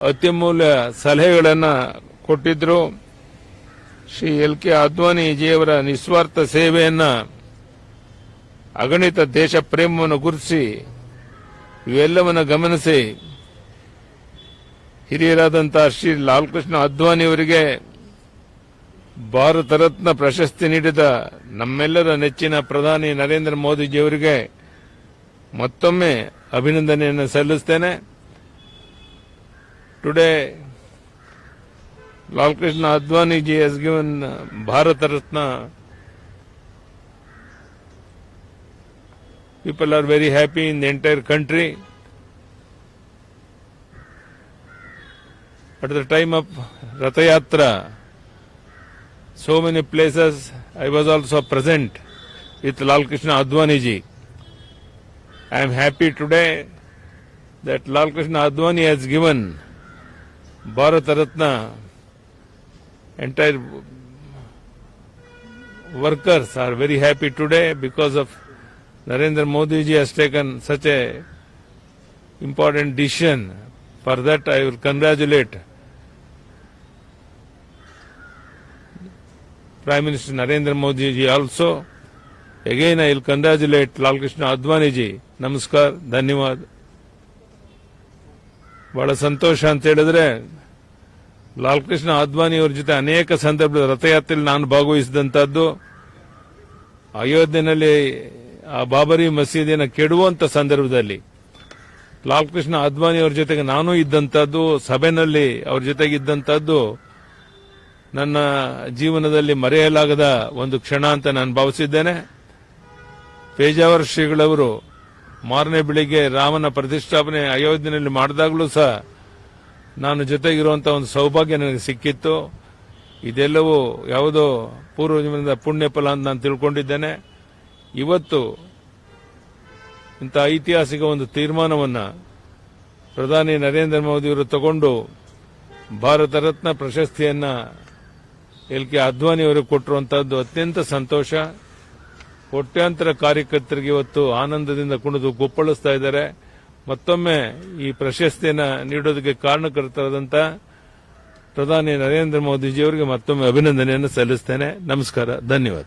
ಅತ್ಯಮೂಲ್ಯ ಸಲಹೆಗಳನ್ನು ಕೊಟ್ಟಿದ್ರು. ಶ್ರೀ ಎಲ್ ಕೆ ಅದ್ವಾನಿಜಿಯವರ ನಿಸ್ವಾರ್ಥ ಸೇವೆಯನ್ನ ಅಗಣಿತ ದೇಶ ಪ್ರೇಮವನ್ನು ಗುರುತಿಸಿ ಇವೆಲ್ಲವನ್ನು ಗಮನಿಸಿ ಹಿರಿಯರಾದಂತಹ ಶ್ರೀ ಲಾಲ್ಕೃಷ್ಣ ಅದ್ವಾನಿಯವರಿಗೆ ಭಾರತ ರತ್ನ ಪ್ರಶಸ್ತಿ ನೀಡಿದ ನಮ್ಮೆಲ್ಲರ ನೆಚ್ಚಿನ ಪ್ರಧಾನಿ ನರೇಂದ್ರ ಮೋದಿಜಿಯವರಿಗೆ ಮತ್ತೊಮ್ಮೆ ಅಭಿನಂದನೆಯನ್ನು ಸಲ್ಲಿಸುತ್ತೇನೆ today Lal Krishna Advani ji has given uh, Bharat Ratna. People are very happy in the entire country. At the time of Ratha Yatra, so many places I was also present with Lal Krishna Advani ji. I am happy today that Lal Krishna Advani has given Bharat Ratna entire workers are very happy today because of Narendra Modiji has taken such a important decision for that I will congratulate prime minister Narendra Modiji also again I will congratulate Lal Krishna Advaniji ನಮಸ್ಕಾರ ಧನ್ಯವಾದ ಬಹಳ ಸಂತೋಷ ಅಂತ ಹೇಳಿದ್ರೆ ಲಾಲ್ ಕೃಷ್ಣ ಅದ್ವಾನಿ ಅವರ ಜೊತೆ ಅನೇಕ ಸಂದರ್ಭದ ರಥಯಾತ್ರೆಯಲ್ಲಿ ನಾನು ಭಾಗವಹಿಸಿದಂತಹದ್ದು ಅಯೋಧ್ಯೆಯಲ್ಲಿ ಆ ಬಾಬರಿ ಮಸೀದಿಯನ್ನು ಕೆಡುವಂತ ಸಂದರ್ಭದಲ್ಲಿ ಲಾಲ್ಕೃಷ್ಣ ಅದ್ವಾನಿ ಅವರ ಜೊತೆಗೆ ನಾನು ಇದ್ದಂತಹದ್ದು ಸಭೆನಲ್ಲಿ ಅವ್ರ ಜೊತೆಗೆ ಇದ್ದಂತಹದ್ದು ನನ್ನ ಜೀವನದಲ್ಲಿ ಮರೆಯಲಾಗದ ಒಂದು ಕ್ಷಣ ಅಂತ ನಾನು ಭಾವಿಸಿದ್ದೇನೆ. ಪೇಜಾವರ ಶ್ರೀಗಳವರು ಮಾರನೇ ಬೆಳಿಗ್ಗೆ ರಾಮನ ಪ್ರತಿಷ್ಠಾಪನೆ ಅಯೋಧ್ಯೆಯಲ್ಲಿ ಮಾಡಿದಾಗಲೂ ಸಹ ನಾನು ಜೊತೆಗಿರುವಂತಹ ಒಂದು ಸೌಭಾಗ್ಯ ನನಗೆ ಸಿಕ್ಕಿತ್ತು. ಇದೆಲ್ಲವೂ ಯಾವುದೋ ಪೂರ್ವ ಪುಣ್ಯಫಲ ಪುಣ್ಯ ಫಲ ಅಂತ ನಾನು ತಿಳ್ಕೊಂಡಿದ್ದೇನೆ. ಇವತ್ತು ಇಂಥ ಐತಿಹಾಸಿಕ ಒಂದು ತೀರ್ಮಾನವನ್ನು ಪ್ರಧಾನಿ ನರೇಂದ್ರ ಮೋದಿಯವರು ತಗೊಂಡು ಭಾರತ ರತ್ನ ಪ್ರಶಸ್ತಿಯನ್ನ ಎಲ್ ಕೆ ಅದ್ವಾನಿಯವರು ಕೊಟ್ಟಿರುವಂತಹದ್ದು ಅತ್ಯಂತ ಸಂತೋಷ. ಕೋಟ್ಯಾಂತರ ಕಾರ್ಯಕರ್ತರಿಗೆ ಇವತ್ತು ಆನಂದದಿಂದ ಕುಣಿದು ಕುಪ್ಪಳಿಸ್ತಾ ಇದ್ದಾರೆ. ಮತ್ತೊಮ್ಮೆ ಈ ಪ್ರಶಸ್ತಿಯನ್ನು ನೀಡೋದಕ್ಕೆ ಕಾರಣಕರ್ತರಾದಂಥ ಪ್ರಧಾನಿ ನರೇಂದ್ರ ಮೋದಿಜಿಯವರಿಗೆ ಮತ್ತೊಮ್ಮೆ ಅಭಿನಂದನೆಯನ್ನು ಸಲ್ಲಿಸ್ತೇನೆ. ನಮಸ್ಕಾರ. ಧನ್ಯವಾದ.